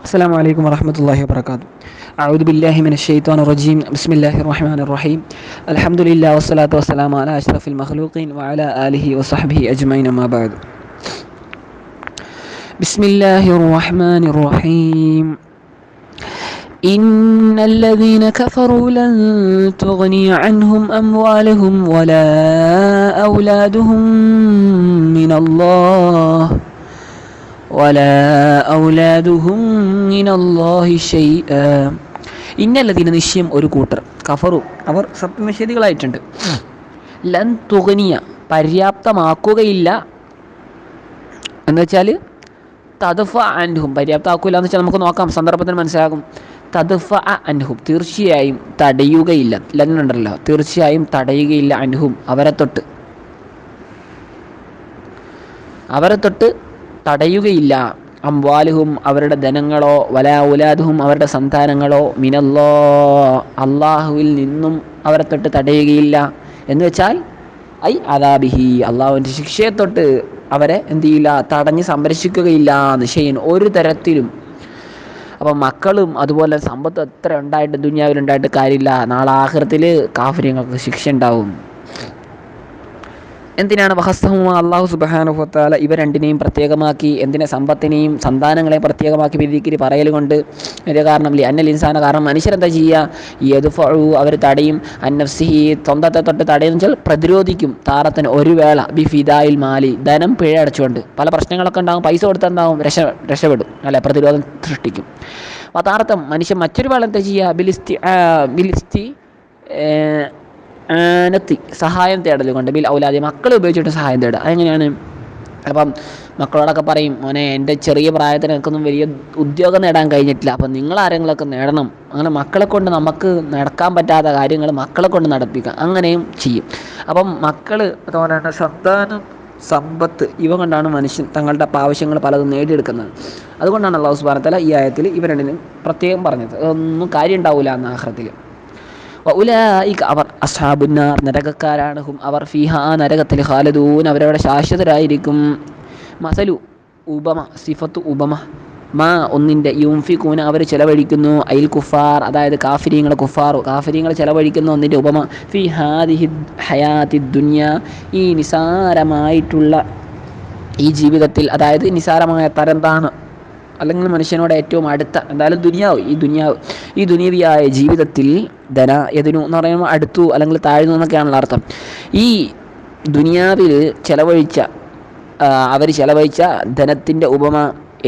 السلام عليكم ورحمة الله وبركاته. أعوذ بالله من الشيطان الرجيم. بسم الله الرحمن الرحيم. الحمد لله والصلاة والسلام على أشرف المخلوقين وعلى آله وصحبه أجمعين ما بعد. بسم الله الرحمن الرحيم. إن الذين كفروا لن تغني عنهم أموالهم ولا أولادهم من الله. ولا أولادهم من الله شيئا ഇന്നല്ലതിന നിശ്ചയം ഒരു കൂട്ടർ കഫറു അവർ സത്യനിഷേധികളായിട്ടുണ്ട് ലൻ തുകനിയ പര്യാപ്തമാക്കുകയില്ല എന്ന് വെച്ചാൽ തദഫ അൻഹും പര്യാപ്തമാക്കില്ല എന്ന് വെച്ചാൽ നമുക്ക് നോക്കാം സന്ദർഭത്തിന് മനസ്സിലാകും തദഫ അൻഹും തീർച്ചയായും തടയുകയില്ല ലന്നുണ്ടല്ലോ തീർച്ചയായും തടയുകയില്ല അൻഹും അവരെ തൊട്ട് അവരെ തൊട്ട് തടയുകയില്ല. അംവാലുഹും അവരുടെ ധനങ്ങളോ വല ഉലാദുഹും അവരുടെ സന്താനങ്ങളോ മിനല്ലോ അള്ളാഹുവിൽ നിന്നും അവരെ തൊട്ട് തടയുകയില്ല. എന്ന് വെച്ചാൽ ഐ അദാബിഹി അള്ളാഹുവിന്റെ ശിക്ഷയെ തൊട്ട് അവരെ എന്ത് ചെയ്യില്ല തടഞ്ഞ് സംരക്ഷിക്കുകയില്ല നിശ്ചയൻ ഒരു തരത്തിലും. അപ്പം മക്കളും അതുപോലെ സമ്പത്ത് എത്ര ഉണ്ടായിട്ട് ദുനിയാവിലുണ്ടായിട്ട് കാര്യമില്ല. നാളെ ആഹൃത്തിൽ കാഫര്യങ്ങൾക്ക് ശിക്ഷ ഉണ്ടാവും. എന്തിനാണ് വഹസ്തഹുമ അള്ളാഹു സുബാനുഭത്താല ഇവ രണ്ടിനെയും പ്രത്യേകമാക്കി എന്തിനെ സമ്പത്തിനെയും സന്താനങ്ങളെ പ്രത്യേകമാക്കി വിധിക്കിരി പറയൽ കൊണ്ട് ഇത് കാരണം ലി അന്നൽ ഇൻസാന കാരണം മനുഷ്യരെന്താ ചെയ്യുക യദുഫു അവർ തടയും. അന്നഫ്സിഹി സ്വന്തത്തെ തൊട്ട് തടയെന്ന് വെച്ചാൽ പ്രതിരോധിക്കും. താറത്തിന് ഒരു വേള ബി ഫിദായിൽ മാലി ധനം പിഴ അടച്ചുകൊണ്ട്. പല പ്രശ്നങ്ങളൊക്കെ ഉണ്ടാകും പൈസ കൊടുത്താൽ എന്താകും രക്ഷ രക്ഷപ്പെടും. അല്ലെ? പ്രതിരോധം സൃഷ്ടിക്കും. അപ്പോൾ താർത്ഥം മനുഷ്യൻ മറ്റൊരു വേള എന്താ ചെയ്യുക ബിലിസ്തി ബിലിസ്തി ആനത്തി സഹായം തേടലുകൊണ്ട് ബിൽ ഔലാദി മക്കളെ ഉപയോഗിച്ചിട്ട് സഹായം തേടുക. അതെങ്ങനെയാണ്? അപ്പം മക്കളോടൊക്കെ പറയും മോനെ എന്റെ ചെറിയ പ്രായത്തിന് എനിക്കൊന്നും വലിയ ഉദ്യോഗം നേടാൻ കഴിഞ്ഞിട്ടില്ല. അപ്പം നിങ്ങൾ ആരെങ്കിലുമൊക്കെ നേടണം. അങ്ങനെ മക്കളെ കൊണ്ട് നമുക്ക് നടക്കാൻ പറ്റാത്ത കാര്യങ്ങൾ മക്കളെ കൊണ്ട് നടപ്പിക്കാം അങ്ങനെയും ചെയ്യും. അപ്പം മക്കൾ അതുപോലെ സന്താനം സമ്പത്ത് ഇവ കൊണ്ടാണ് മനുഷ്യൻ തങ്ങളുടെ ആവശ്യങ്ങൾ പലതും നേടിയെടുക്കുന്നത്. അതുകൊണ്ടാണ് അള്ളാഹു സുബാനത്തല ഈ ആയത്തിൽ ഇവ രണ്ടിനും പ്രത്യേകം പറഞ്ഞത്. അതൊന്നും കാര്യം ഉണ്ടാവില്ല എന്ന ആഹ്റത്തിൽ. അവർ അസാബുന്നാർ നരകക്കാരാണ് ഹും അവർ ഫിഹ നരകത്തിൽ ഖാലദൂൻ. അവരവിടെ ശാശ്വതരായിരിക്കും. മസലു ഉപമ സിഫത്ത് ഉപമ മാ ഒന്നിന്റെ യൂംഫിക്കൂന അവർ ചിലവഴിക്കുന്നു. അയിൽ കുഫാർ അതായത് കാഫിരിങ്ങൾ കുഫാർ കാഫിരിയങ്ങൾ ചിലവഴിക്കുന്ന ഒന്നിന്റെ ഉപമ ഫി ഹാദിഹി ഹയാത്തി ദുന്യ. ഈ നിസാരമായിട്ടുള്ള ഈ ജീവിതത്തിൽ അതായത് നിസാരമായ തരംതാണ് അല്ലെങ്കിൽ മനുഷ്യനോട് ഏറ്റവും അടുത്ത എന്തായാലും ദുനിയാവ് ഈ ദുനിയാവ് ഈ ദുനിയവിയായ ജീവിതത്തിൽ ധന എതിനു എന്ന് പറയുമ്പോൾ അടുത്തു അല്ലെങ്കിൽ താഴ്ന്നു എന്നൊക്കെയാണല്ലോ അർത്ഥം. ഈ ദുനിയാവിൽ ചെലവഴിച്ച അവർ ചെലവഴിച്ച ധനത്തിന്റെ ഉപമ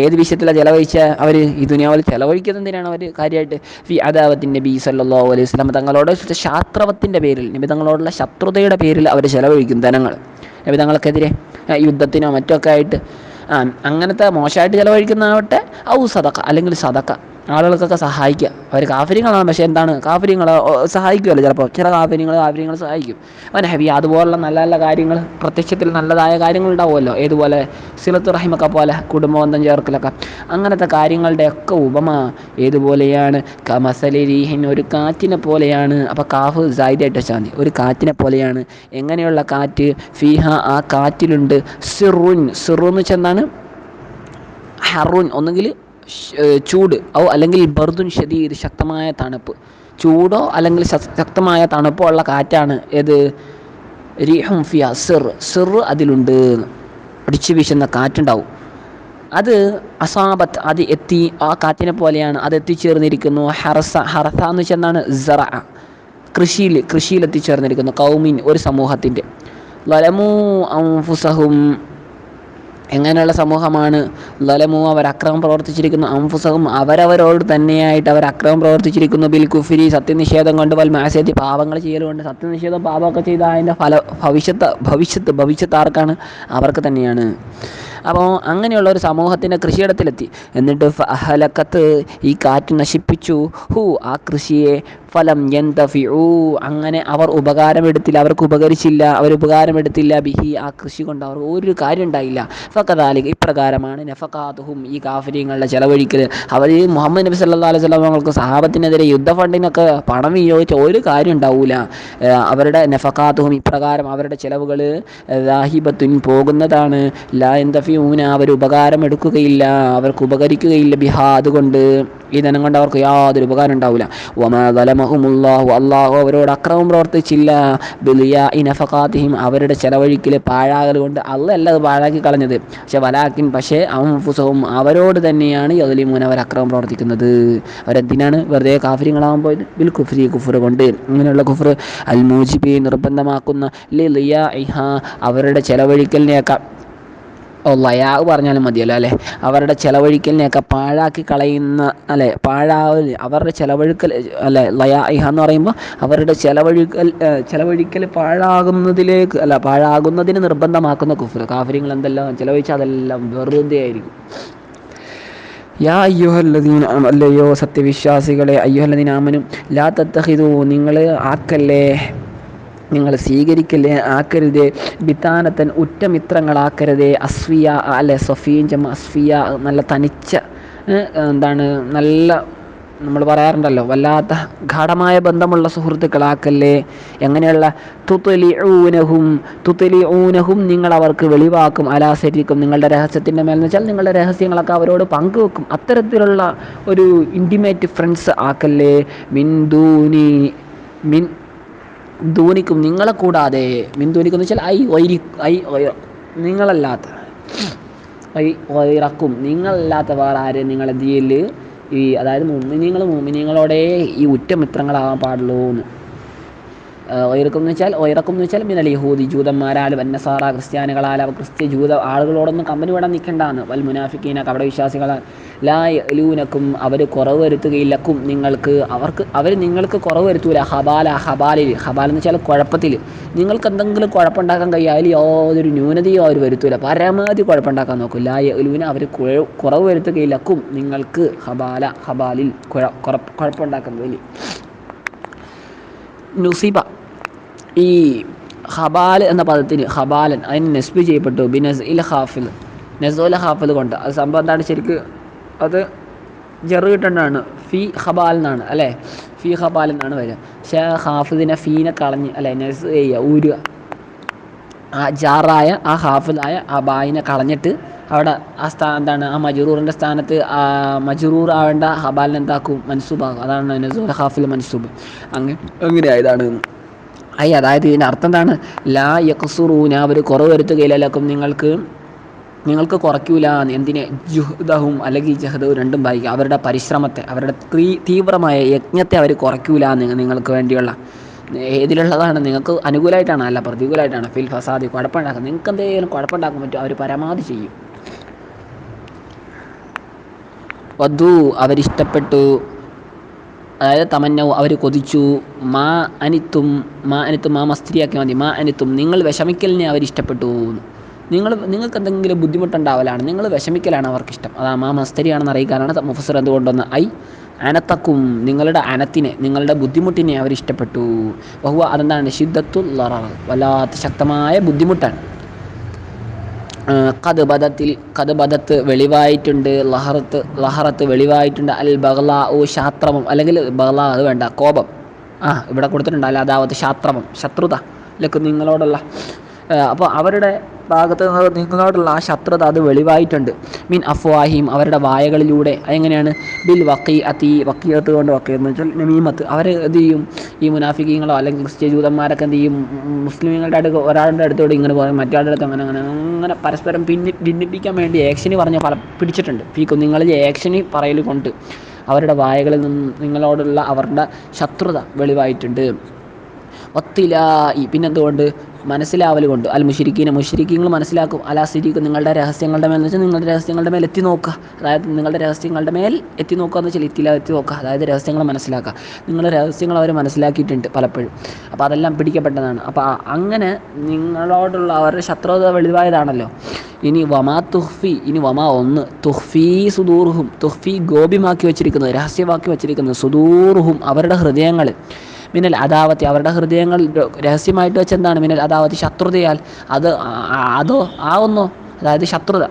ഏത് വിഷയത്തിലാണ് ചിലവഴിച്ച അവർ ഈ ദുനിയാവിൽ ചെലവഴിക്കുന്നതിനാണ് അവർ കാര്യമായിട്ട്? ഫി അദാവത്തിന്റെ ബി സല്ലാ അലൈഹി സ്വലം തങ്ങളോട് ശാസ്ത്രവത്തിന്റെ പേരിൽ നബി നിമിതങ്ങളോടുള്ള ശത്രുതയുടെ പേരിൽ അവർ ചിലവഴിക്കും ധനങ്ങൾ. നിമിതങ്ങൾക്കെതിരെ യുദ്ധത്തിനോ മറ്റൊക്കെ ആയിട്ട് അങ്ങനത്തെ മോശമായിട്ട് ചിലവഴിക്കുന്നതാവട്ടെ ഔ സതക്ക അല്ലെങ്കിൽ സതക്ക ആളുകൾക്കൊക്കെ സഹായിക്കുക. അവർ കാഫര്യങ്ങളാണ് പക്ഷേ എന്താണ്? കാഫര്യങ്ങൾ സഹായിക്കുമല്ലോ ചിലപ്പോൾ ചില കാഫര്യങ്ങൾ കാഫര്യങ്ങൾ സഹായിക്കും. അവൻ ഹെവി അതുപോലുള്ള നല്ല നല്ല കാര്യങ്ങൾ പ്രത്യക്ഷത്തിൽ നല്ലതായ കാര്യങ്ങൾ ഉണ്ടാവുമല്ലോ. ഏതുപോലെ? സിലത്ത് റഹിമൊക്കെ പോലെ കുടുംബബന്ധം ചേർക്കലൊക്കെ. അങ്ങനത്തെ കാര്യങ്ങളുടെയൊക്കെ ഉപമ ഏതുപോലെയാണ്? കമസലരീഹിൻ ഒരു കാറ്റിനെ പോലെയാണ്. അപ്പോൾ കാഫ് സായിദായിട്ട് വെച്ചാൽ മതി. ഒരു കാറ്റിനെ പോലെയാണ്. എങ്ങനെയുള്ള കാറ്റ്? ഫീഹ ആ കാറ്റിലുണ്ട്. സിറുൻ. സിറു എന്ന് വെച്ചാൽ എന്താണ്? ഹറുൻ. ഒന്നുകിൽ ചൂട്. ഓ അല്ലെങ്കിൽ ബർദുൻ ഷദീദ് ശക്തമായ തണുപ്പ്. ചൂടോ അല്ലെങ്കിൽ ശക്തമായ തണുപ്പോ ഉള്ള കാറ്റാണ് ഏത്? റീഹും ഫിയ സിർ. സിർ അതിലുണ്ട്. അടിച്ചു വീശുന്ന കാറ്റുണ്ടാവും. അത് അസാബത്ത് അത് എത്തി ആ കാറ്റിനെ പോലെയാണ് അത് എത്തിച്ചേർന്നിരിക്കുന്നു. ഹറസ ഹറസ എന്ന് വെച്ചാൽ എന്താണ്? സറ കൃഷിയിൽ കൃഷിയിൽ എത്തിച്ചേർന്നിരിക്കുന്നു. കൗമിൻ ഒരു സമൂഹത്തിന്റെ. ലലമു അംഫുസഹും എങ്ങനെയുള്ള സമൂഹമാണ്? ലലമു അവർ അക്രമം പ്രവർത്തിച്ചിരിക്കുന്നു. അംഫുസഹും അവരവരോട് തന്നെയായിട്ട് അവർ അക്രമം പ്രവർത്തിച്ചിരിക്കുന്നു. ബിൽ കുഫിരി സത്യനിഷേധം കൊണ്ട് വൽ പാപങ്ങൾ ചെയ്യലുകൊണ്ട്. സത്യനിഷേധം പാപമൊക്കെ ചെയ്ത അതിന്റെ ഫല ഭവിഷ്യത്ത് ഭവിഷ്യത്ത് ഭവിഷ്യത്ത് ആർക്കാണ്? അവർക്ക് തന്നെയാണ്. അപ്പോൾ അങ്ങനെയുള്ള ഒരു സമൂഹത്തിന്റെ കൃഷിയിടത്തിലെത്തി. എന്നിട്ട് അഹലക്കത്ത് ഈ കാറ്റ് നശിപ്പിച്ചു. ഹു ആ കൃഷിയെ ഫലം യന്തഫിഊ അങ്ങനെ അവർ ഉപകാരമെടുത്തില്ല അവർക്ക് ഉപകരിച്ചില്ല അവർ ഉപകാരമെടുത്തില്ല ബിഹി ആ കൃഷി കൊണ്ട് അവർ ഒരു കാര്യം ഉണ്ടായില്ല. ഫക്കദാലിക ഇപ്രകാരമാണ് നഫക്കാത്തുഹും ഈ കാഫര്യങ്ങളുടെ ചെലവഴിക്കൽ അവർ ഈ മുഹമ്മദ് നബി സല്ലാ അലൈഹി സ്വലാമങ്ങൾക്ക് സഹാബത്തിനെതിരെ യുദ്ധ ഫണ്ടിനൊക്കെ പണം വിനിയോഗിച്ച ഒരു കാര്യം ഉണ്ടാവില്ല അവരുടെ നഫക്കാത്തുഹും ഇപ്രകാരം അവരുടെ ചെലവുകൾ ദാഹിബത്തുൻ പോകുന്നതാണ്. ലാ എന്തഫിയൂന അവർ ഉപകാരം എടുക്കുകയില്ല അവർക്ക് ഉപകരിക്കുകയില്ല ബിഹാ. അതുകൊണ്ട് ഈ ധനം കൊണ്ട് അവർക്ക് യാതൊരു ഉപകാരം ഉണ്ടാവില്ല ദലമഹുമുല്ലാഹു അള്ളാഹു അവരോട് അക്രമം പ്രവർത്തിച്ചില്ല. ബിലിയ ഇനഫക്കാത്തിഹിം അവരുടെ ചെലവഴിക്കൽ പാഴാകൽ കൊണ്ട് അല്ലല്ല അത് പാഴാക്കി കളഞ്ഞത്. പക്ഷെ വലാക്കിൻ പക്ഷേ അവസവും അവരോട് തന്നെയാണ് യദലിമൂൻ അവർ അക്രമം പ്രവർത്തിക്കുന്നത്. അവരെന്തിനാണ് വെറുതെ കാഫര്യങ്ങളാകാൻ പോയത്? ബിൽ കുഫ്രി കുഫർ കൊണ്ട്. ഇങ്ങനെയുള്ള കുഫർ അൽ മൂജിബി നിർബന്ധമാക്കുന്ന ലിയ ഇഹ അവരുടെ ചെലവഴിക്കലിനെയൊക്കെ ഓ ലയാ പറഞ്ഞാലും മതിയല്ലോ അല്ലേ? അവരുടെ ചെലവഴിക്കലിനെയൊക്കെ പാഴാക്കി കളയുന്ന അല്ലെ? പാഴാവൽ അവരുടെ ചെലവഴിക്കൽ അല്ലെ ലയാ ഇഹ എന്ന് പറയുമ്പോൾ അവരുടെ ചെലവഴിക്കൽ ചിലവഴിക്കൽ പാഴാകുന്നതിലേക്ക് അല്ല പാഴാകുന്നതിന് നിർബന്ധമാക്കുന്ന കുഫർ കാഫര്യങ്ങൾ എന്തെല്ലാം ചെലവഴിച്ചാൽ അതെല്ലാം വെറുതെ ആയിരിക്കും. യാ അയ്യോഹല്ലദീൻ അല്ലയോ സത്യവിശ്വാസികളെ അയ്യോഹല്ലദീൻ ആമനും ലാ തത്തഹിദു നിങ്ങൾ ആക്കല്ലേ? നിങ്ങൾ സ്വീകരിക്കല്ലേ ആക്കരുതേ. ബിത്താനത്തൻ ഉറ്റമിത്രങ്ങളാക്കരുതേ. അസ്ഫിയ അല്ലെ സൊഫീൻ ജമ അസ്ഫിയ നല്ല തനിച്ച എന്താണ് നല്ല നമ്മൾ പറയാറുണ്ടല്ലോ വല്ലാത്ത ഗാഠമായ ബന്ധമുള്ള സുഹൃത്തുക്കളാക്കല്ലേ എങ്ങനെയുള്ള തുത്തലി ഊനഹും തുത്തലി ഊനഹും നിങ്ങൾ അവർക്ക് വെളിവാക്കും അലാസരിക്കും നിങ്ങളുടെ രഹസ്യത്തിന്റെ മേലെന്ന് വെച്ചാൽ നിങ്ങളുടെ രഹസ്യങ്ങളൊക്കെ അവരോട് പങ്കുവെക്കും. അത്തരത്തിലുള്ള ഒരു ഇന്റിമേറ്റ് ഫ്രണ്ട്സ് ആക്കല്ലേ മിൻ ദൂനി മിൻ ധൂനിക്കും നിങ്ങളെ കൂടാതെ മിൻ ധോനിക്കും എന്ന് വെച്ചാൽ ഐ വൈരി ഐ നിങ്ങളല്ലാത്ത ഐ വൈറക്കും നിങ്ങളല്ലാത്ത വേറെ ആര് നിങ്ങളെ ഈ അതായത് മുമിനിങ്ങൾ മുമിനിങ്ങളോടെ ഈ ഉറ്റമിത്രങ്ങളാകാൻ പാടുള്ളൂ എന്ന് ഒയിറക്കും എന്ന് വെച്ചാൽ ഒയിറക്കും എന്ന് വെച്ചാൽ മിനൽ യഹൂദി ജൂതന്മാരാലും അന്നസാറ ക്രിസ്ത്യാനികളാലും ക്രിസ്ത്യ ജൂത ആളുകളോടൊന്നും കമ്പനി വിടാൻ നിൽക്കേണ്ടാന്ന് വൽ മുനാഫിക്കീന കപട വിശ്വാസികളാൽ ലാ ലൂനക്കും അവർ കുറവ് വരുത്തുകയില്ലക്കും നിങ്ങൾക്ക് അവർക്ക് അവർ നിങ്ങൾക്ക് കുറവ് വരുത്തൂല. ഹബാല ഹബാലിൽ ഹബാൽ എന്ന് വെച്ചാൽ കുഴപ്പത്തിൽ. നിങ്ങൾക്ക് എന്തെങ്കിലും കുഴപ്പമുണ്ടാക്കാൻ കഴിയാതിൽ യാതൊരു ന്യൂനതയോ അവർ വരുത്തൂല. പരമാവധി കുഴപ്പമുണ്ടാക്കാൻ നോക്കും. ലാ എലൂന അവർ കുറവ് വരുത്തുകയില്ലക്കും നിങ്ങൾക്ക് ഹബാല ഹബാലിൽ കുഴപ്പമുണ്ടാക്കുന്നതിൽ. നുസിബ ഈ ഹബാൽ എന്ന പദത്തിന് ഹബാലൻ അതിന് നെസ്ബ് ചെയ്യപ്പെട്ടു. ബി നസ് ഇൽ ഹാഫിൽ നെസോല ഹാഫിൽ കൊണ്ട്. അത് സംഭവം എന്താണ് ശരിക്ക്? അത് ജെറ് കിട്ടേണ്ടതാണ്. ഫി ഹബാൽ എന്നാണ്. അല്ലേ? ഫി ഹബാൽ എന്നാണ് വരിക. പക്ഷേ ഹാഫിദിനെ ഫീനെ കളഞ്ഞ് അല്ലേ നെസ് ചെയ്യുക ഊരുക. ആ ജാറായ ആ ഹാഫിലായ ആ ബായിനെ കളഞ്ഞിട്ട് അവിടെ ആ സ്ഥാ എന്താണ് ആ മജറൂറിന്റെ സ്ഥാനത്ത് ആ മജറൂർ ആവേണ്ട ഹബാലിനെ എന്താക്കും? മൻസൂബാകും അതാണ് നസൂൽ ഹാഫിൽ മൻസൂബ്. അങ്ങനെ അങ്ങനെ ആയതാണ് ഐ അതായത് ഇതിന്റെ അർത്ഥം എന്താണ്? ലാ യക്സുറൂന അവർ കുറവ് വരുത്തുകയില്ലക്കും നിങ്ങൾക്ക് നിങ്ങൾക്ക് കുറയ്ക്കൂല. എന്തിനെ? ജുഹദഹും അല്ലെങ്കിൽ ജഹദവും രണ്ടും വായിക്കുക അവരുടെ പരിശ്രമത്തെ അവരുടെ തീവ്രമായ യജ്ഞത്തെ അവർ കുറയ്ക്കൂല നിങ്ങൾക്ക് വേണ്ടിയുള്ള. ഏതിലുള്ളതാണ്? നിങ്ങൾക്ക് അനുകൂലമായിട്ടാണ് അല്ല പ്രതികൂലമായിട്ടാണ് ഫിൽ ഫസാദി കുഴപ്പമുണ്ടാക്കുക നിങ്ങൾക്ക് എന്തെങ്കിലും കുഴപ്പമുണ്ടാക്കാൻ പറ്റും അവർ പരമാവധി ചെയ്യും. വധു അവരിഷ്ടപ്പെട്ടു. അതായത് തമന്നവും അവർ കൊതിച്ചു. മാ അനിത്തും മാ അനിത്തും മാ മസ്തിരിയാക്കി മതി. മാ അനിത്തും നിങ്ങൾ വിഷമിക്കലിനെ അവരിഷ്ടപ്പെട്ടു. നിങ്ങൾ നിങ്ങൾക്ക് എന്തെങ്കിലും ബുദ്ധിമുട്ടുണ്ടാവലാണ്. നിങ്ങൾ വിഷമിക്കലാണ് അവർക്കിഷ്ടം. അതാ മാ മസ്തരിയാണെന്ന് അറിയിക്കാനാണ് മുഫസർ എന്തുകൊണ്ടൊന്ന് ഐ അനത്തക്കും നിങ്ങളുടെ അനത്തിനെ നിങ്ങളുടെ ബുദ്ധിമുട്ടിനെ അവർ ഇഷ്ടപ്പെട്ടു. ബഹുവ അതെന്താണ്? ശിദ്ധത്തു ലറ വല്ലാത്ത ശക്തമായ ബുദ്ധിമുട്ടാണ്. കത് ബദത്തിൽ കത് ബദത്ത് വെളിവായിട്ടുണ്ട് ലഹറത്ത് ലഹറത്ത് വെളിവായിട്ടുണ്ട്. അൽ ബഹ്ല ഓ ശാത്രമം അല്ലെങ്കിൽ ബഹ്ല അത് വേണ്ട കോപം. ആ ഇവിടെ കൊടുത്തിട്ടുണ്ട് അല്ലാതാവത്ത് ശാത്രമം ശത്രുത. ലക്ക് നിങ്ങളോടുള്ള അപ്പോൾ അവരുടെ ഭാഗത്ത് നിങ്ങളോടുള്ള ആ ശത്രുത അത് വെളിവായിട്ടുണ്ട്. മീൻ അഫ്വാഹിം അവരുടെ വായകളിലൂടെ. അതെങ്ങനെയാണ്? ബിൽ വക്കി അത്തി വക്കീയത്ത് കൊണ്ട് വക്കി എന്ന് വെച്ചാൽ നമീമത്ത്. അവർ എന്ത് ചെയ്യും? ഈ മുനാഫിക്കീങ്ങളോ അല്ലെങ്കിൽ ക്രിസ്ത്യ ജൂതന്മാരൊക്കെ എന്ത് ചെയ്യും? മുസ്ലിങ്ങളുടെ അടുത്ത് ഒരാളുടെ അടുത്തോട് ഇങ്ങനെ പറയും. മറ്റാളുടെ അടുത്ത് അങ്ങനെ അങ്ങനെ അങ്ങനെ പരസ്പരം പിന്നി ഭിന്നിപ്പിക്കാൻ വേണ്ടി ആക്ഷന് പറഞ്ഞ പല പിടിച്ചിട്ടുണ്ട്. ഈ കുഞ്ഞുങ്ങളിൽ ആക്ഷന് പറയൽ കൊണ്ട് അവരുടെ വായകളിൽ നിന്ന് നിങ്ങളോടുള്ള അവരുടെ ശത്രുത വെളിവായിട്ടുണ്ട്. ഒത്തിലായി പിന്നെന്തുകൊണ്ട്? മനസ്സിലാവൽ കൊണ്ട്. അൽ മുഷിരിക്കീനെ മുഷിരിക്കീങ്ങൾ മനസ്സിലാക്കും. അലാ സിരിക്ക് നിങ്ങളുടെ രഹസ്യങ്ങളുടെ മേൽ എന്ന് വെച്ചാൽ നിങ്ങളുടെ രഹസ്യങ്ങളുടെ മേൽ എത്തി നോക്കുക. അതായത് നിങ്ങളുടെ രഹസ്യങ്ങളുടെ മേൽ എത്തി നോക്കുക എന്ന് വെച്ചാൽ എത്തിയില്ല എത്തി നോക്കുക. അതായത് രഹസ്യങ്ങൾ മനസ്സിലാക്കുക. നിങ്ങളുടെ രഹസ്യങ്ങൾ അവർ മനസ്സിലാക്കിയിട്ടുണ്ട് പലപ്പോഴും. അപ്പോൾ അതെല്ലാം പിടിക്കപ്പെട്ടതാണ്. അപ്പോൾ അങ്ങനെ നിങ്ങളോടുള്ള അവരുടെ ശത്രുത വെളിവായതാണല്ലോ. ഇനി വമാ തുഹ്ഫി ഇനി വമാ ഒന്ന്. തുഹ്ഫീ സുദൂർഹും തുഹ്ഫി ഗോപ്യമാക്കി വെച്ചിരിക്കുന്നത് രഹസ്യമാക്കി വെച്ചിരിക്കുന്നത് സുദൂർഹും അവരുടെ ഹൃദയങ്ങൾ മിനൽ അദാവത്തി അവരുടെ ഹൃദയങ്ങൾ രഹസ്യമായിട്ട് വെച്ചെന്താണ് മിനൽ അദാവത്തി? ശത്രുതയാൽ അത് അതോ ആ ഒന്നോ? അതായത് ശത്രുത.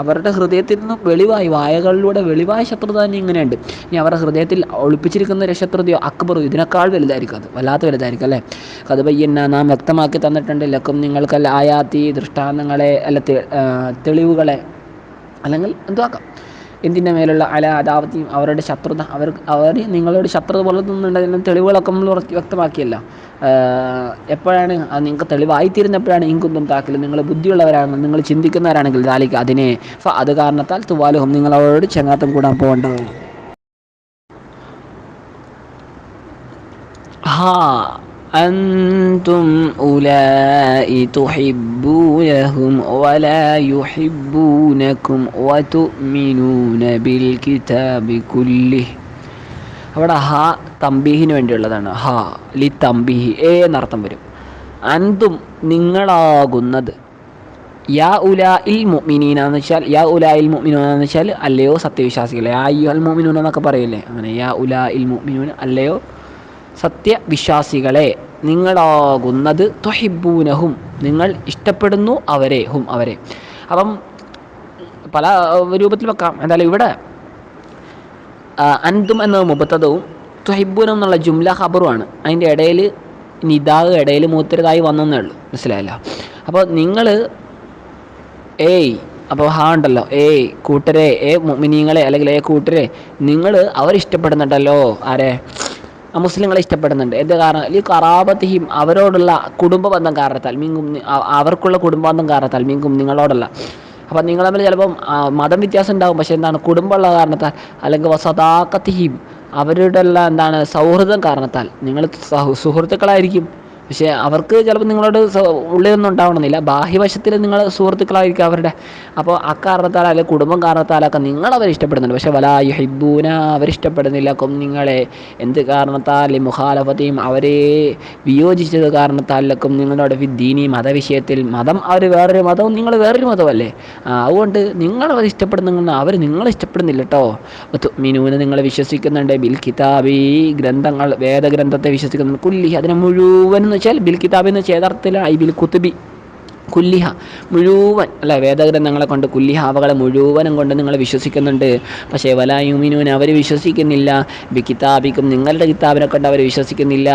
അവരുടെ ഹൃദയത്തിൽ നിന്ന് വെളിവായി വായകളിലൂടെ വെളിവായ ശത്രുത തന്നെ ഇങ്ങനെയുണ്ട്. ഇനി അവരുടെ ഹൃദയത്തിൽ ഒളിപ്പിച്ചിരിക്കുന്ന ശത്രുതയോ അക്ബറു ഇതിനേക്കാൾ വലുതായിരിക്കും അത്. വല്ലാത്ത വലുതായിരിക്കും അല്ലേ? അത് പയ്യന്ന നാം വ്യക്തമാക്കി തന്നിട്ടുണ്ട്. ലക്കും നിങ്ങൾക്കല്ല ആയാത്തി ദൃഷ്ടാന്തങ്ങളെ അല്ല തെളിവുകളെ അല്ലെങ്കിൽ എന്തുവാക്കാം? എന്തിന്റെ മേലുള്ള അല അദാവത്തിയും അവരുടെ ശത്രുത അവർ അവർ നിങ്ങളോട് ശത്രുത പുലർത്തുന്നുണ്ടെങ്കിലും തെളിവുകളൊക്കെ നമ്മൾ വ്യക്തമാക്കിയല്ല. എപ്പോഴാണ് അത് നിങ്ങൾക്ക് തെളിവായിത്തീരുന്നപ്പോഴാണ് ഇങ്കുന്തും താക്കലും നിങ്ങൾ ബുദ്ധിയുള്ളവരാണ് നിങ്ങൾ ചിന്തിക്കുന്നവരാണെങ്കിൽ ദാലിക്ക് അതിനെ അത് കാരണത്താൽ തുവാലുഹും അവരോട് ചങ്ങാത്തം കൂടാൻ പോകേണ്ടതാണ് ها أنتم أولئك تحبونهم ولا يحبونكم وتؤمنون بالكتاب كله അവിടെ ഹ തമ്പീഹിന് വേണ്ടിയുള്ളതാണ് ഹ ലി തമ്പീഹി ഏ എന്നർത്ഥം വരും അന്തും നിങ്ങളാകുന്നത് യാ ഉലാ ഇൽ മുഅ്മിനീന എന്ന് വെച്ചാൽ യാ ഉലാ ഇൽ മുഅ്മിനൂന എന്ന് വെച്ചാൽ അല്ലയോ സത്യവിശ്വാസികളെ യാ അയ്യുൽ മുഅ്മിനൂന എന്നൊക്കെ പറയില്ലേ അങ്ങനെ യാ ഉലാ ഇൽ മുഅ്മിനൂന അല്ലയോ സത്യവിശ്വാസികളെ നിങ്ങളാകുന്നത് തൊഹിബൂനഹും. നിങ്ങൾ ഇഷ്ടപ്പെടുന്നു അവരെ ഹും അവരെ. അപ്പം പല രൂപത്തിൽ വെക്കാം. എന്തായാലും ഇവിടെ അൻതും എന്ന മുബത്തതവും തുഹിബൂൻ എന്നുള്ള ജുംല ഖബറുമാണ്. അതിന്റെ ഇടയിൽ നിതാവ് ഇടയിൽ മൂത്തരതായി വന്നതേ ഉള്ളൂ. മനസ്സിലായല്ലോ? അപ്പോൾ നിങ്ങൾ ഏയ് അപ്പോൾ ഹാ ഉണ്ടല്ലോ. ഏയ് കൂട്ടരെ ഏ മിനിങ്ങളെ അല്ലെങ്കിൽ ഏ കൂട്ടരെ നിങ്ങൾ അവരിഷ്ടപ്പെടുന്നുണ്ടല്ലോ ആരെ? മുസ്ലിങ്ങളെ ഇഷ്ടപ്പെടുന്നുണ്ട്. എന്ത് കാരണം? ഈ കറാബത്തിയും അവരോടുള്ള കുടുംബ ബന്ധം കാരണത്താൽ മീങ്കും അവർക്കുള്ള കുടുംബ ബന്ധം കാരണത്താൽ മീങ്കും നിങ്ങളോടല്ല അപ്പം നിങ്ങൾ തമ്മിൽ ചിലപ്പം മതം വ്യത്യാസം ഉണ്ടാകും പക്ഷേ എന്താണ്? കുടുംബമുള്ള കാരണത്താൽ അല്ലെങ്കിൽ വസതാക്കത്തിയും അവരുടെ എന്താണ് സൗഹൃദം കാരണത്താൽ നിങ്ങൾ സഹ- സുഹൃത്തുക്കളായിരിക്കും. പക്ഷേ അവർക്ക് ചിലപ്പോൾ നിങ്ങളോട് ഉള്ളിലൊന്നും ഉണ്ടാവണമെന്നില്ല. ബാഹ്യവശത്തിൽ നിങ്ങൾ സുഹൃത്തുക്കളായിരിക്കും അവരുടെ. അപ്പോൾ അക്കാരണത്താൽ അല്ലെങ്കിൽ കുടുംബം കാരണത്താലൊക്കെ നിങ്ങൾ അവരെ ഇഷ്ടപ്പെടുന്നുണ്ട്. പക്ഷേ വലാ യുഹിബൂന അവരിഷ്ടപ്പെടുന്നില്ല കൊം നിങ്ങളെ എന്ത് കാരണത്താൽ? മുഖാലഫത്തെയും അവരെ വിയോജിച്ചത് കാരണത്താലൊക്കെ നിങ്ങളുടെ ദീനി മതവിഷയത്തിൽ മതം അവർ വേറൊരു മതവും നിങ്ങൾ വേറൊരു മതമല്ലേ? അതുകൊണ്ട് നിങ്ങൾ അവർ അവർ നിങ്ങളെ ഇഷ്ടപ്പെടുന്നില്ല കേട്ടോ. മിനൂന നിങ്ങൾ വിശ്വസിക്കുന്നുണ്ട്. ബിൽ കിതാബി ഗ്രന്ഥങ്ങൾ വേദഗ്രന്ഥത്തെ വിശ്വസിക്കുന്നുണ്ട്. കുല്ലി അതിനെ മുഴുവൻ എന്ന് വെച്ചാൽ ബിൽ കിതാബ് എന്ന് വെച്ചാൽ യഥാർത്ഥത്തിൽ ഐ ബിൽ കുത്തുബി കുല്ലിഹ മുഴുവൻ അല്ല? വേദഗ്രന്ഥങ്ങളെ കൊണ്ട് കുല്ലിഹ അവകളെ മുഴുവനും കൊണ്ട് നിങ്ങൾ വിശ്വസിക്കുന്നുണ്ട്. പക്ഷേ വലായുമിനൂൻ അവർ വിശ്വസിക്കുന്നില്ല. ബി കിതാബിക്കും നിങ്ങളുടെ കിതാബിനെ കൊണ്ട് അവർ വിശ്വസിക്കുന്നില്ല.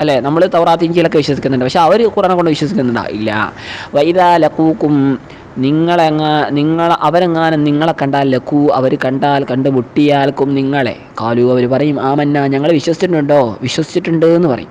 അല്ലേ? നമ്മൾ തൗറാത്തിഞ്ചിയിലൊക്കെ വിശ്വസിക്കുന്നുണ്ട്. പക്ഷേ അവർ ഖുറാനെ കൊണ്ട് വിശ്വസിക്കുന്നുണ്ടോ. ഇല്ല. വൈദാ ലക്കൂക്കും നിങ്ങളെങ്ങ നിങ്ങൾ അവരെങ്ങാനും നിങ്ങളെ കണ്ടാൽ ലഖു അവർ കണ്ടാൽ കണ്ട് മുട്ടിയാൽക്കും നിങ്ങളെ. കാലു അവർ പറയും ആമന്ന ഞങ്ങൾ വിശ്വസിച്ചിട്ടുണ്ടോ? വിശ്വസിച്ചിട്ടുണ്ട് എന്ന് പറയും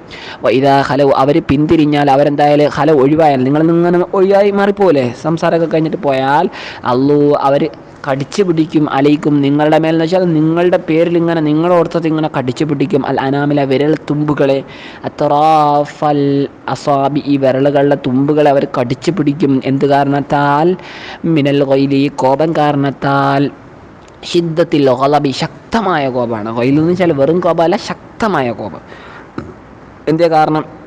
ഇതാ ഹലോ അവർ പിന്തിരിഞ്ഞാൽ അവരെന്തായാലും ഹലോ ഒഴിവായാൽ നിങ്ങൾ ഇങ്ങനെ ഒഴിവായി മാറിപ്പോലെ സംസാരമൊക്കെ കഴിഞ്ഞിട്ട് പോയാൽ അള്ളൂ അവർ കടിച്ചു പിടിക്കും അലയിക്കും നിങ്ങളുടെ മേൽ വെച്ചാൽ നിങ്ങളുടെ പേരിൽ ഇങ്ങനെ നിങ്ങളോർത്തത് ഇങ്ങനെ കടിച്ചു പിടിക്കും. അൽ അനാമിലെ വിരൽ തുമ്പുകളെ അത്രാഫൽ അസാബി ഈ വിരലുകളുടെ തുമ്പുകളെ അവർ കടിച്ചു പിടിക്കും. എന്ത് കാരണത്താൽ? മിനൽ കൊയിലി കോപം കാരണത്താൽ. ഷിദ്ദത്തിൽ ഓലബി ശക്തമായ കോപമാണ്. കൊയിലെന്ന് വെച്ചാൽ വെറും കോപമല്ല ശക്തമായ കോപം. എന്തേ കാരണം?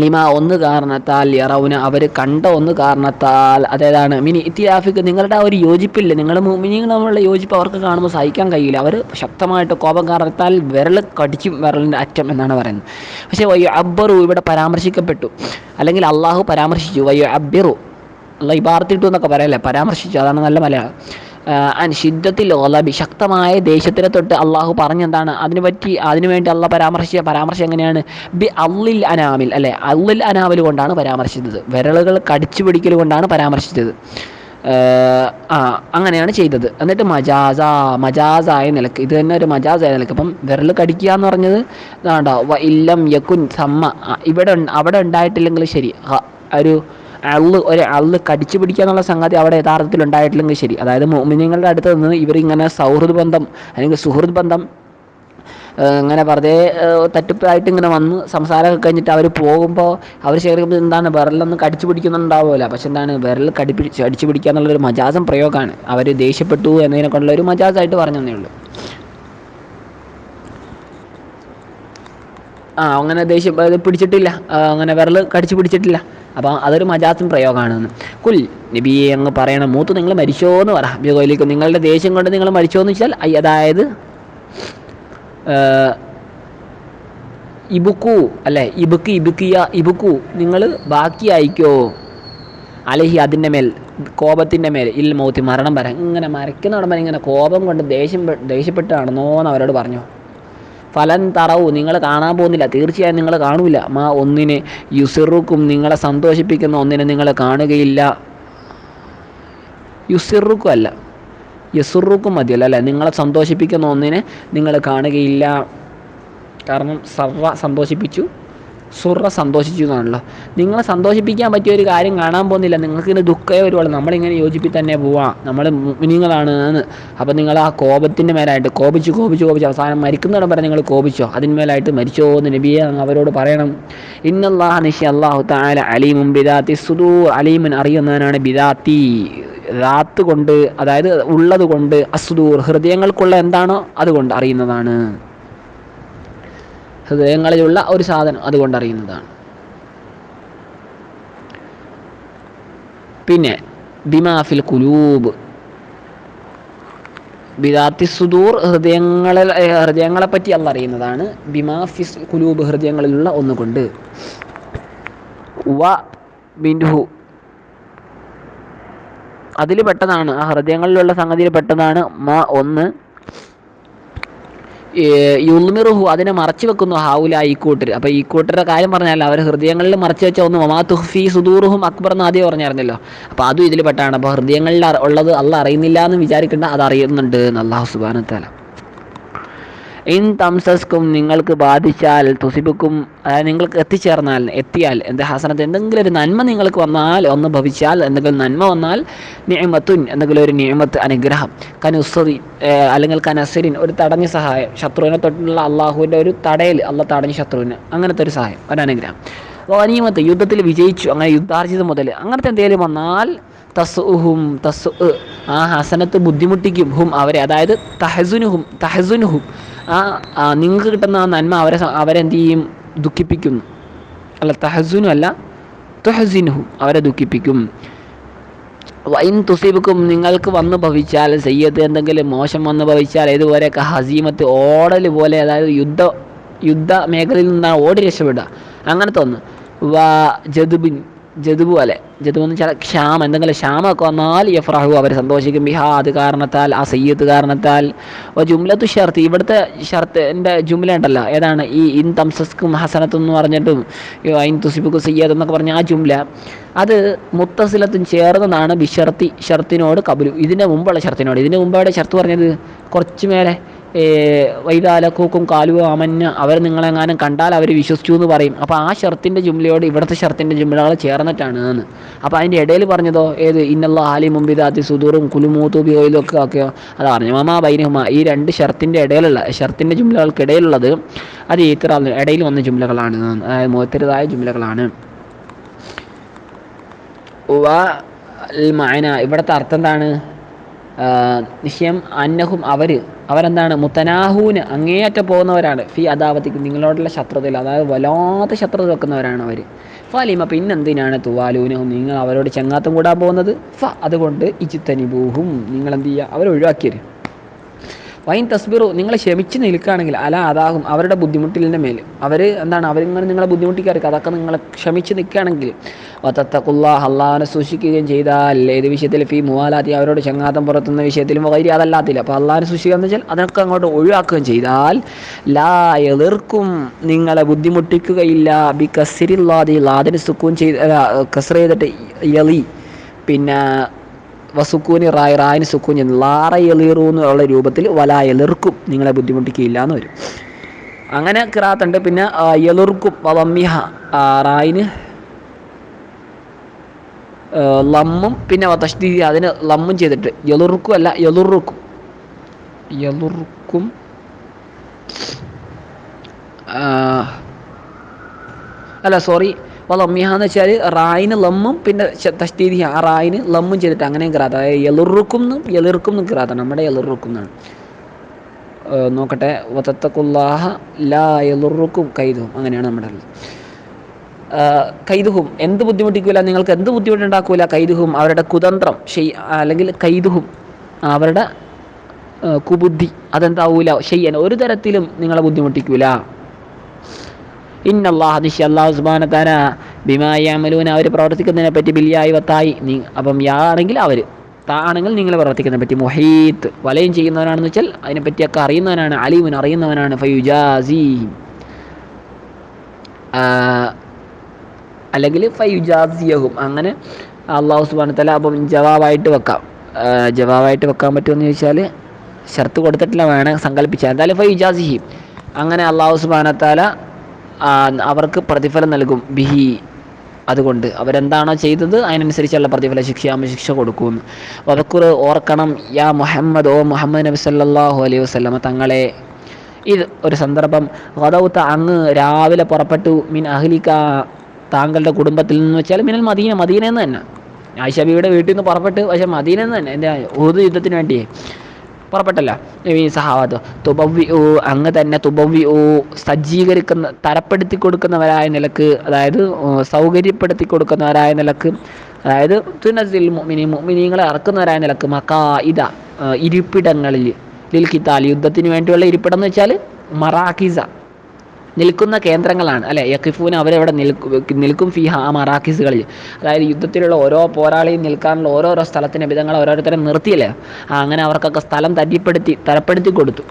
ലിമ ഒന്ന് കാരണത്താൽ യറൗന അവർ കണ്ട ഒന്ന് കാരണത്താൽ. അതേതാണ്? മിനി ഇത്തിയാഫിക്ക് നിങ്ങളുടെ ആ ഒരു യോജിപ്പില്ല? നിങ്ങൾ മിനിങ്ങൾ തമ്മിലുള്ള യോജിപ്പ് അവർക്ക് കാണുമ്പോൾ സഹിക്കാൻ കഴിയില്ല. അവർ ശക്തമായിട്ട് കോപം കാരണത്താൽ വിരൽ കടിക്കും വിരലിന്റെ അറ്റം എന്നാണ് പറയുന്നത്. പക്ഷേ വയ്യോ അബ്ബറു ഇവിടെ പരാമർശിക്കപ്പെട്ടു. അല്ലെങ്കിൽ അള്ളാഹു പരാമർശിച്ചു. വയ്യോ അബ്ബിറു അല്ല ഇബാർത്തിട്ടു എന്നൊക്കെ പറയല്ലേ? പരാമർശിച്ചു. അതാണ് നല്ല മലയാളം. അൻ ഷിദ്ദത്തിൽ ഒലബി ശക്തമായ ദേശത്തിനെ തൊട്ട് അള്ളാഹു പറഞ്ഞെന്താണ്? അതിനു പറ്റി അതിനു വേണ്ടി അള്ള പരാമർശിച്ച പരാമർശം എങ്ങനെയാണ്? ബി അള്ളിൽ അനാമിൽ അല്ലെ? അള്ളിൽ അനാമിൽ കൊണ്ടാണ് പരാമർശിച്ചത്. വിരലുകൾ കടിച്ചു പിടിക്കൽ കൊണ്ടാണ് പരാമർശിച്ചത്. ആ അങ്ങനെയാണ് ചെയ്തത്. എന്നിട്ട് മജാസ മജാസായ നിലയ്ക്ക് ഇത് തന്നെ ഒരു മജാസായ നിലയ്ക്ക്. അപ്പം വിരൽ കടിക്കുക എന്ന് പറഞ്ഞത് ഇതാണ്ടോ ഇല്ലം യക്കുൻ സമ്മ ഇവിടെ അവിടെ ഉണ്ടായിട്ടില്ലെങ്കിൽ ശരി. ഒരു അള്ള് ഒരു അള്ള് കടിച്ചു പിടിക്കുക എന്നുള്ള സംഗതി അവിടെ യഥാർത്ഥത്തിൽ ഉണ്ടായിട്ടില്ലെങ്കിൽ ശരി. അതായത് മോമിനിങ്ങളുടെ അടുത്ത് നിന്ന് ഇവരിങ്ങനെ സൗഹൃദ ബന്ധം അല്ലെങ്കിൽ സുഹൃദ് ബന്ധം ഇങ്ങനെ വെറുതെ തട്ടിപ്പായിട്ട് ഇങ്ങനെ വന്ന് സംസാരമൊക്കെ കഴിഞ്ഞിട്ട് അവർ പോകുമ്പോൾ അവർ ശേഖരിക്കുമ്പോൾ എന്താണ് വിരലൊന്നും കടിച്ചു പിടിക്കുന്നുണ്ടാവുമല്ലോ പക്ഷെ എന്താണ് വിരൽ കടിപ്പിടിച്ച് അടിച്ചു പിടിക്കുക എന്നുള്ളൊരു മജാസം പ്രയോഗമാണ്. അവർ ദേഷ്യപ്പെട്ടു എന്നതിനെ കൊണ്ടുള്ള ഒരു മജാസായിട്ട് പറഞ്ഞതേ ഉള്ളൂ. ആ അങ്ങനെ ദേഷ്യം പിടിച്ചിട്ടില്ല. അങ്ങനെ വിരൽ കടിച്ചു പിടിച്ചിട്ടില്ല. അപ്പോൾ അതൊരു മജാസും പ്രയോഗമാണെന്ന് കുൽ നബിയെ അങ്ങ് പറയണം മൂത്ത് നിങ്ങൾ മരിച്ചോ എന്ന് പറ. ബിഗോയിലേക്ക് നിങ്ങളുടെ ദേഷ്യം കൊണ്ട് നിങ്ങൾ മരിച്ചോ എന്ന് വെച്ചാൽ അതായത് ഇബുക്കു അല്ലേ ഇബുക്ക് ഇബുക്കിയ ഇബുക്കു നിങ്ങൾ ബാക്കിയായിക്കോ അലഹി അതിന്റെ മേൽ കോപത്തിന്റെ മേൽ ഇൽ മൗത്തി മരണം വരാൻ ഇങ്ങനെ മരയ്ക്കുന്ന ഇങ്ങനെ കോപം കൊണ്ട് ദേഷ്യം ദേഷ്യപ്പെട്ടാണെന്നോ ദേഷ്യപ്പെട്ട് എന്ന് അവരോട് പറഞ്ഞു. ഫലൻ തറവു. നിങ്ങൾ കാണാൻ പോകുന്നില്ല. തീർച്ചയായും നിങ്ങൾ കാണൂല. മാ ഒന്നിനെ യുസിറുക്കും നിങ്ങളെ സന്തോഷിപ്പിക്കുന്ന ഒന്നിനെ നിങ്ങൾ കാണുകയില്ല. യുസിറുക്കും അല്ല. യസുറുക്കും മതിയല്ല അല്ലേ? നിങ്ങളെ സന്തോഷിപ്പിക്കുന്ന ഒന്നിനെ നിങ്ങൾ കാണുകയില്ല. കാരണം സർവ സന്തോഷിപ്പിച്ചു. സുറ സന്തോഷിച്ചു എന്നാണല്ലോ നിങ്ങളെ സന്തോഷിപ്പിക്കാൻ പറ്റിയ ഒരു കാര്യം കാണാൻ പോകുന്നില്ല. നിങ്ങൾക്ക് ഇതിന് ദുഃഖമേ വരുവുള്ളൂ നമ്മളിങ്ങനെ യോജിപ്പി തന്നെ പോവാം. നമ്മൾ മുനിങ്ങളാണ് എന്ന് അപ്പോൾ നിങ്ങൾ ആ കോപത്തിന്റെ മേലായിട്ട് കോപിച്ച് കോപിച്ച് കോപിച്ച് അവസാനം മരിക്കുന്നിടം വരെ നിങ്ങൾ കോപിച്ചോ? അതിന്മേലായിട്ട് മരിച്ചോ എന്ന് നബിയെ അവരോട് പറയണം. ഇന്നല്ലാഹ നിഷി അള്ളാഹു താല അലീമും ബിദാത്തി സുദൂർ അലീമൻ അറിയുന്നവനാണ് ബിദാത്തി. റാത്ത് കൊണ്ട് അതായത് ഉള്ളത് കൊണ്ട് അസുദൂർ ഹൃദയങ്ങൾക്കുള്ള എന്താണോ അതുകൊണ്ട് അറിയുന്നതാണ്. ഹൃദയങ്ങളിലുള്ള ഒരു സാധനം അതുകൊണ്ട് അറിയുന്നതാണ്. പിന്നെ ബിമാഫിൽ കുലൂബ് ബിദാത്തി സുദൂർ ഹൃദയങ്ങളെ ഹൃദയങ്ങളെ പറ്റി അല്ല അറിയുന്നതാണ്. ബിമാഫിസ് കുലൂബ് ഹൃദയങ്ങളിലുള്ള ഒന്നുകൊണ്ട്. വ ബിൻഹു. അതിൽ പെട്ടതാണ് ആ ഹൃദയങ്ങളിലുള്ള സംഗതിയിൽ പെട്ടതാണ് മ ഒന്ന്. യുൽമിറുഹു അതിനെ മറച്ചു വെക്കുന്നു ഹാവുല ഈ കൂട്ടർ അപ്പോൾ ഈ കൂട്ടരുടെ കാര്യം പറഞ്ഞാൽ അവർ ഹൃദയങ്ങളിൽ മറച്ചു വെച്ച ഒന്ന് ഒമാ തുഹ്ഫി സുദൂറുഹും അക്ബർ എന്ന് ആദ്യം പറഞ്ഞായിരുന്നല്ലോ. അപ്പോൾ അതും ഇതിൽ പെട്ടാണ്. അപ്പോൾ ഹൃദയങ്ങളിൽ ഉള്ളത് അല്ല അറിയുന്നില്ല എന്ന് വിചാരിക്കേണ്ട അത് അറിയുന്നുണ്ട് എന്ന് അള്ളാഹു സുബാനത്താല ഇൻ തംസസ്കും നിങ്ങൾക്ക് ബാധിച്ചാൽ തുസിബുക്കും അതായത് നിങ്ങൾക്ക് എത്തിച്ചേർന്നാൽ എത്തിയാൽ എന്താ ഹസനത്ത് എന്തെങ്കിലും ഒരു നന്മ നിങ്ങൾക്ക് വന്നാൽ ഒന്ന് ഭവിച്ചാൽ എന്തെങ്കിലും നന്മ വന്നാൽ നിയമത്തുൻ എന്തെങ്കിലും ഒരു നിയമത്ത് അനുഗ്രഹം. കനുസറി അല്ലെങ്കിൽ കനസരിൻ ഒരു തടഞ്ഞ സഹായം. ശത്രുവിനെ തൊട്ടുള്ള അള്ളാഹുവിന്റെ ഒരു തടയൽ അള്ള തടഞ്ഞ ശത്രുവിന്. അങ്ങനത്തെ ഒരു സഹായം ഒരു അനുഗ്രഹം. അപ്പോൾ അനിയമത്ത് യുദ്ധത്തിൽ വിജയിച്ചു അങ്ങനെ യുദ്ധാർജിതം മുതൽ അങ്ങനത്തെ എന്തെങ്കിലും വന്നാൽ തസുഹും തസു ആ ഹസനത്ത് ബുദ്ധിമുട്ടിക്കും. ഹും അവരെ. അതായത് തഹസുനുഹും തഹസുനുഹും. ആ നിങ്ങൾക്ക് കിട്ടുന്ന ആ നന്മ അവരെ അവരെന്ത് ചെയ്യും ദുഃഖിപ്പിക്കും അല്ല തഹസുനു അല്ല തുഹസിനുഹും അവരെ ദുഃഖിപ്പിക്കും. വൈൻ തുസീബുക്കും നിങ്ങൾക്ക് വന്ന് ഭവിച്ചാൽ സയ്യത്ത് എന്തെങ്കിലും മോശം വന്ന് ഭവിച്ചാൽ ഇതുപോലെയൊക്കെ ഹസീമത്ത് ഓടൽ പോലെ അതായത് യുദ്ധ യുദ്ധ മേഖലയിൽ നിന്നാണ് ഓടി രക്ഷപ്പെടുക. അങ്ങനത്തെ ഒന്ന്. വാ ജതുബിൻ ജതുബു അല്ലെ? ജതു എന്ന് വെച്ചാൽ ക്ഷാമം എന്തെങ്കിലും ക്ഷാമമൊക്കെ വന്നാൽ യഫ്രാഹു അവർ സന്തോഷിക്കും. ബിഹാ അത് കാരണത്താൽ ആ സയ്യത്ത് കാരണത്താൽ. ജുംലത്തു ഷർത്ത് ഇവിടുത്തെ ഷർത്ത് എന്റെ ജുംല ഉണ്ടല്ലോ. ഏതാണ്? ഈ ഇൻ തംസസ്ക്കും ഹസനത്തും എന്ന് പറഞ്ഞിട്ടും ഐൻ തുസിബുക്കും സയ്യത്ത് എന്നൊക്കെ പറഞ്ഞ ആ ജുംല. അത് മുത്തസിലത്തും ചേർന്നതാണ് ബിഷർത്തി ഷർത്തിനോട് കബുലു. ഇതിന്റെ മുമ്പുള്ള ഷർത്തിനോട്. ഇതിന്റെ മുമ്പവിടെ ഷർത്ത് പറഞ്ഞത്? കുറച്ച് മേലെ. വൈതാലക്കൂക്കും കാലുവോ അമന്യ അവർ നിങ്ങളെങ്ങാനും കണ്ടാൽ അവർ വിശ്വസിച്ചു എന്ന് പറയും. അപ്പോൾ ആ ഷർത്തിന്റെ ജുംലയോട് ഇവിടുത്തെ ഷർത്തിന്റെ ജുംലകൾ ചേർന്നിട്ടാണ്. എന്ന് അപ്പോൾ അതിന്റെ ഇടയിൽ പറഞ്ഞതോ ഏത്? ഇന്നല്ല ആലി മുമ്പിതാത്തി സുദൂറും കുലുമൂത്തൂബി ഒക്കെ ഒക്കെയോ അത് പറഞ്ഞു മമാ ബൈനഹുമ ഈ രണ്ട് ഷർത്തിന്റെ ഇടയിലുള്ള ഷർത്തിന്റെ ജുംലകൾക്കിടയിലുള്ളത് അത് ഈത്തറ ഇടയിൽ വന്ന ജുംലകളാണ്. അതായത് മുഖത്തരുതായ ജുംലകളാണ്. മഅന ഇവിടുത്തെ അർത്ഥം എന്താണ്? നിശ്ചയം അന്നഹും അവർ അവരെന്താണ്? മുത്തനാഹൂന് അങ്ങേയറ്റം പോകുന്നവരാണ്. ഫി അദാവത്തിക്ക് നിങ്ങളോടുള്ള ശത്രുതയിൽ. അതായത് വല്ലാത്ത ശത്രുത വെക്കുന്നവരാണ് അവർ ഫലിമ പിന്നെന്തിനാണ് തുവാലൂനഹും? നിങ്ങൾ അവരോട് ചെങ്ങാത്തം കൂടാൻ പോകുന്നത്? ഫ അതുകൊണ്ട് ഇച്ചിത്തനിബൂഹും നിങ്ങൾ എന്ത് ചെയ്യുക? അവർ ഒഴിവാക്കിയത് വൈൻ തസ്ബിറു നിങ്ങൾ ക്ഷമിച്ച് നിൽക്കുകയാണെങ്കിൽ അല അതാകും അവരുടെ ബുദ്ധിമുട്ടിലിന്റെ മേൽ അവർ എന്താണ് അവരിങ്ങനെ നിങ്ങളെ ബുദ്ധിമുട്ടിക്കാർക്ക് അതൊക്കെ നിങ്ങൾ ക്ഷമിച്ച് നിൽക്കുകയാണെങ്കിൽ വത്തത്തക്കുള്ള അള്ളാഹനെ സൂക്ഷിക്കുകയും ചെയ്താൽ ഏത് വിഷയത്തിൽ ഫീ മുവാലാത്തി അവരോട് ചങ്ങാത്തം പുറത്തുന്ന വിഷയത്തിലും വൈരി അതല്ലാത്തില്ല. അപ്പോൾ അള്ളാഹനെ സൂക്ഷിക്കുക എന്ന് വെച്ചാൽ അതിനൊക്കെ അങ്ങോട്ട് ഒഴിവാക്കുകയും ചെയ്താൽ ലാ എതിർക്കും നിങ്ങളെ ബുദ്ധിമുട്ടിക്കുകയില്ല. ബി കസിരില്ലാതി ലാദിന് സുക്കൂൻ ചെയ്ത് കസർ ചെയ്തിട്ട് യലി. പിന്നെ വസുക്കൂനി റായ് റായിന് സുക്കൂൻ ലാറ എളീറു എന്നുള്ള രൂപത്തിൽ വല എളിർക്കും. നിങ്ങളെ ബുദ്ധിമുട്ടിക്കുകയില്ല എന്ന് വരും. അങ്ങനെ കിറാത്തുണ്ട്. പിന്നെ എളിർക്കും. വമ്മിഹ റായിന് ലമ്മും പിന്നെ തഷ്ദീ അതിന് ലമ്മും ചെയ്തിട്ട്. എളിർക്കും അല്ല എളിർക്കും. എളിർക്കും. അല്ല സോറി. അപ്പോൾ ലമ്മിഹ വെച്ചാൽ റായിന് ലമ്മും പിന്നെ തസ്തീതി ആ റായിന് ലമ്മും ചെയ്തിട്ട് അങ്ങനെയും കിറാത്ത അതായത് എളിർക്കും എന്നും കിറാത്താണ് നമ്മുടെ എളിർക്കും എന്നാണ് നോക്കട്ടെ. വത്തക്കുല്ലാഹ ലാ എളുറുക്കും കൈതും അങ്ങനെയാണ് നമ്മുടെ കൈതുഹും എന്ത് ബുദ്ധിമുട്ടിക്കൂല? നിങ്ങൾക്ക് എന്ത് ബുദ്ധിമുട്ടുണ്ടാക്കൂല? കൈതുഹും അവരുടെ കുതന്ത്രം. ഷെയ് അല്ലെങ്കിൽ കൈതുഹും അവരുടെ കുബുദ്ധി. അതെന്താവൂല? ഷെയ്യൻ. ഒരു തരത്തിലും നിങ്ങളെ ബുദ്ധിമുട്ടിക്കൂല. ഇന്നല്ലാഹ് നിശ അള്ളാഹു സുബാനത്താന ബിമായാമലൂന അവർ പ്രവർത്തിക്കുന്നതിനെ പറ്റി ബില്യായി വത്തായി. നീ അപ്പം യാ ആണെങ്കിൽ അവർ താ ആണെങ്കിൽ നിങ്ങൾ പ്രവർത്തിക്കുന്നതിനെ പറ്റി മുഹീത്ത് വലയം ചെയ്യുന്നവനാണെന്ന് വെച്ചാൽ അതിനെപ്പറ്റിയൊക്കെ അറിയുന്നവനാണ് അലീമുൻ അറിയുന്നവനാണ്. ഫയുജാസി. അല്ലെങ്കിൽ ഫയുജാസിയഹും. അങ്ങനെ അള്ളാഹു സുബാനത്തല അപ്പം ജവാബായിട്ട് വെക്കാം. ജവാബായിട്ട് വെക്കാൻ പറ്റുമെന്ന് ചോദിച്ചാൽ ഷർത്ത് കൊടുത്തിട്ടില്ല വേണം സങ്കല്പിച്ചാൽ. എന്തായാലും ഫയുജാസിഹി. അങ്ങനെ അള്ളാഹു സുബാനത്താല അവർക്ക് പ്രതിഫലം നൽകും. ബിഹി. അതുകൊണ്ട് അവരെന്താണോ ചെയ്തത് അതിനനുസരിച്ചുള്ള പ്രതിഫല ശിക്ഷ ശിക്ഷ കൊടുക്കും വതക്കുർ ഓർക്കണം യാ മുഹമ്മദ് ഓ മുഹമ്മദ് നബി സല്ലാഹു അലൈഹി വസ്ലമ തങ്ങളെ ഇത് ഒരു സന്ദർഭം വധൗത്ത അങ്ങ് രാവിലെ പുറപ്പെട്ടു മീൻ അഹ്ലിക്ക താങ്കളുടെ കുടുംബത്തിൽ നിന്ന് വെച്ചാൽ മിനൽ മദീന മദീന എന്ന് തന്നെ ആയിഷബിയുടെ വീട്ടിൽ നിന്ന് പുറപ്പെട്ട് പക്ഷേ മദീന എന്ന് തന്നെ എന്റെ ഊത് യുദ്ധത്തിന് വേണ്ടി പുറപ്പെട്ടല്ല. ഈ സഹാവത്ത്. തുബവി ഓ അങ്ങ് തന്നെ തുബവി ഓ സജ്ജീകരിക്കുന്ന തരപ്പെടുത്തി കൊടുക്കുന്നവരായ നിലയ്ക്ക് അതായത് സൗകര്യപ്പെടുത്തി കൊടുക്കുന്നവരായ നിലയ്ക്ക് അതായത് തുനസിൽ മുമിനി മുമിനിങ്ങളെ ഇറക്കുന്നവരായ നിലയ്ക്ക് മക്കാ ഇത ഇരിപ്പിടങ്ങളിൽ ലിൽ കിത്താൽ യുദ്ധത്തിന് വേണ്ടിയുള്ള ഇരിപ്പിടം എന്ന് വെച്ചാൽ മറാക്കിസ നിൽക്കുന്ന കേന്ദ്രങ്ങളാണ്. അല്ലെ? യക്കിഫൂൻ അവരവിടെ നിൽക്കും നിൽക്കും ഫി ആ മറാക്കിസുകളിൽ അതായത് യുദ്ധത്തിലുള്ള ഓരോ പോരാളിയും നിൽക്കാനുള്ള ഓരോരോ സ്ഥലത്തിന് വിധങ്ങൾ ഓരോരുത്തരെ നിർത്തിയില്ലേ? അങ്ങനെ അവർക്കൊക്കെ സ്ഥലം തരിപ്പെടുത്തി തരപ്പെടുത്തി കൊടുത്തു.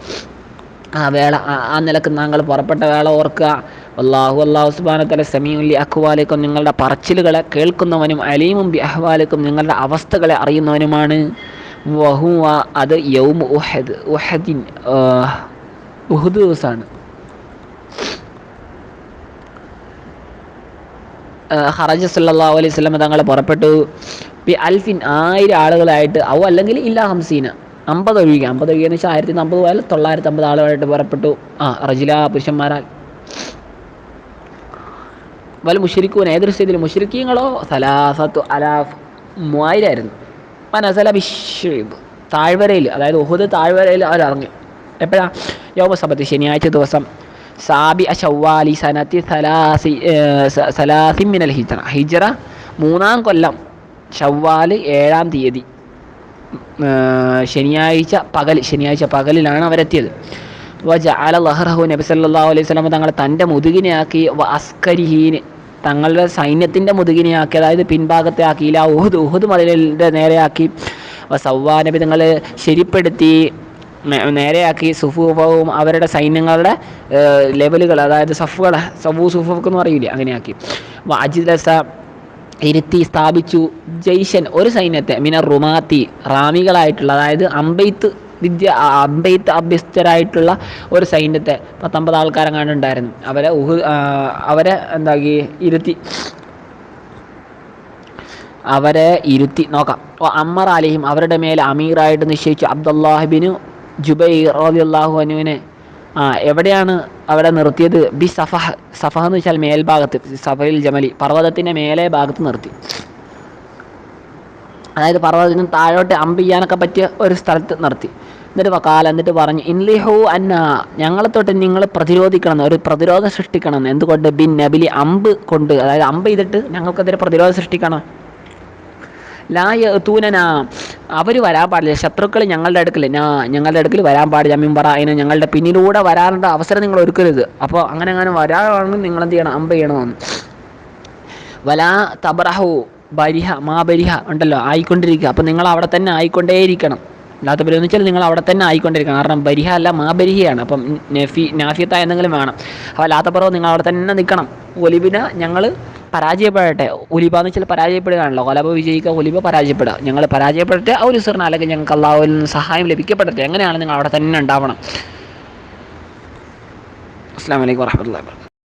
ആ വേള ആ നിലയ്ക്ക് താങ്കൾ പുറപ്പെട്ട വേള ഓർക്കുക. അള്ളാഹു അള്ളാഹു സുബാനത്തല സമീഉല്ലി അഖ്വാലിക്കും നിങ്ങളുടെ പറച്ചിലുകളെ കേൾക്കുന്നവനും അലീമും ബി അഹ്വാലിക്കും നിങ്ങളുടെ അവസ്ഥകളെ അറിയുന്നവനുമാണ്. വഹുവ അത് യൗം ഉഹദ് ഉഹദിൻ ഉഹദ് ദിവസമാണ് ഹറജ സല്ലാ അലൈഹി സ്വലം തങ്ങൾ പുറപ്പെട്ടു. പി അൽഫിൻ ആയിരം ആളുകളായിട്ട് അവ അല്ലെങ്കിൽ ഇല്ലാ ഹംസീന അമ്പത് ഒഴികെ അമ്പത് ഒഴികെ എന്ന് വെച്ചാൽ ആയിരത്തി അമ്പത് പോയാൽ തൊള്ളായിരത്തി അമ്പത് ആളുകളായിട്ട് പുറപ്പെട്ടു. ആ റജില പുരുഷന്മാരാൽ. വല്ല മുഷരിക്കൂൻ ഏതൊരു സ്ഥിതിയിൽ മുഷരിക്കീങ്ങളോ? സലാസത്തു അലാഫ് മൂവായിരമായിരുന്നു മനസല ബിഷീബ് താഴ്വരയിൽ അതായത് ഉഹുദ് താഴ്വരയിൽ അവർ എപ്പോഴാണ് എപ്പോഴാ? യോമസബത്ത് ശനിയാഴ്ച ദിവസം. സാബി അഷവാലി സനത്തി സലാസി സലാസി മിനൽ ഹിജറ. ഹിജറ മൂന്നാം കൊല്ലം ഷവ്വാൽ ഏഴാം തീയതി. ശനിയാഴ്ച പകൽ ശനിയാഴ്ച പകലിലാണ് അവരെത്തിയത്. വജ അല ലഹ്റഹു നബി സല്ലാ അലൈഹി സ്വലം തങ്ങൾ തന്റെ മുതുകിനെയാക്കി അസ്കരിഹീന് തങ്ങളുടെ സൈന്യത്തിന്റെ മുതുകിനെയാക്കി അതായത് പിൻഭാഗത്തെ ആക്കിയില്ല ഉഹുദ് ഉഹുദ് മതിലിന്റെ നേരെയാക്കി സവ്വാ നബി തങ്ങളെ ശരിപ്പെടുത്തി നേരെയാക്കി സുഫൂഫവും അവരുടെ സൈന്യങ്ങളുടെ ലെവലുകൾ അതായത് സഫുകൾ സഫു സുഫുക്ക് എന്ന് പറയില്ല അങ്ങനെയാക്കി. അജിദസ ഇരുത്തി സ്ഥാപിച്ചു ജയ്ഷൻ ഒരു സൈന്യത്തെ മിന റുമാത്തി റാമികളായിട്ടുള്ള അതായത് അമ്പെയ്ത്ത് വിദ്യ അമ്പെയ്ത്ത് അഭ്യസ്തരായിട്ടുള്ള ഒരു സൈന്യത്തെ പത്തൊമ്പത് ആൾക്കാരെ ഉണ്ടായിരുന്നു. അവരെ ഉഹ് അവരെ എന്താക്കി ഇരുത്തി. അവരെ ഇരുത്തി നോക്കാം. അമ്മർ അലിഹിം അവരുടെ മേൽ അമീറായിട്ട് നിശ്ചയിച്ചു അബ്ദുല്ലാഹിബിനു ജുബൈർ റളിയല്ലാഹു അനുവിനെ ആ എവിടെയാണ് അവിടെ നിർത്തിയത്? ബി സഫഹ സഫഹ എന്ന് വെച്ചാൽ മേൽഭാഗത്ത് സഫയിൽ ജമലി പർവതത്തിന്റെ മേലെ ഭാഗത്ത് നിർത്തി. അതായത് പർവതത്തിന് താഴോട്ട് അമ്പ് ചെയ്യാനൊക്കെ പറ്റിയ ഒരു സ്ഥലത്ത് നിർത്തി. എന്നിട്ട് വക്കാല എന്നിട്ട് പറഞ്ഞു ഇൻലിഹു അന്ന ഞങ്ങളെ തൊട്ട് നിങ്ങൾ പ്രതിരോധിക്കണം ഒരു പ്രതിരോധം സൃഷ്ടിക്കണം. എന്തുകൊണ്ട്? ബിൻ നബിലി അമ്പ് കൊണ്ട് അതായത് അമ്പ് ചെയ്തിട്ട് ഞങ്ങൾക്കെതിരെ പ്രതിരോധം സൃഷ്ടിക്കണം. ലായ തൂനന അവർ വരാൻ പാടില്ല. ശത്രുക്കൾ ഞങ്ങളുടെ അടുക്കൽ ഞാ ഞങ്ങളുടെ അടുക്കൽ വരാൻ പാടില്ല. മിമ്പറ. അതിന് ഞങ്ങളുടെ പിന്നിലൂടെ വരാനുള്ള അവസരം നിങ്ങൾ ഒരുക്കരുത്. അപ്പോൾ അങ്ങനെ അങ്ങനെ വരാണെങ്കിൽ നിങ്ങൾ എന്ത് ചെയ്യണം? അമ്പ ചെയ്യണമെന്ന്. വലാ തബറഹു ബരിഹ മാ ബരിഹ ഉണ്ടല്ലോ. ആയിക്കൊണ്ടിരിക്കുക അപ്പോൾ നിങ്ങൾ അവിടെ തന്നെ ആയിക്കൊണ്ടേയിരിക്കണം. അല്ലാത്ത ബരി എന്ന് വെച്ചാൽ നിങ്ങൾ അവിടെ തന്നെ ആയിക്കൊണ്ടിരിക്കണം. കാരണം ബരിഹ അല്ല മാ ബരിഹയാണ്. അപ്പം നഫി നാഫിയത്ത എന്തെങ്കിലും വേണം. അപ്പോൾ അല്ലാത്ത ലാത്തപ്പുറവ് നിങ്ങൾ അവിടെ തന്നെ നിൽക്കണം ഒലിബിന ഞങ്ങൾ പരാജയപ്പെടട്ടെ. ഒലിബ എന്ന് വെച്ചാൽ പരാജയപ്പെടുകയാണല്ലോ. കൊലബ വിജയിക്കുക ഒലിബ പരാജയപ്പെടുക. ഞങ്ങൾ പരാജയപ്പെടട്ടെ ആ ഒരു സിറിന് അല്ലെങ്കിൽ ഞങ്ങൾക്ക് അള്ളാഹുവിൽ നിന്ന് സഹായം ലഭിക്കപ്പെടട്ടെ. എങ്ങനെയാണ് നിങ്ങൾ അവിടെ തന്നെ ഉണ്ടാവണം? അസ്സാം വലൈക്കും വാഹമത്തുള്ള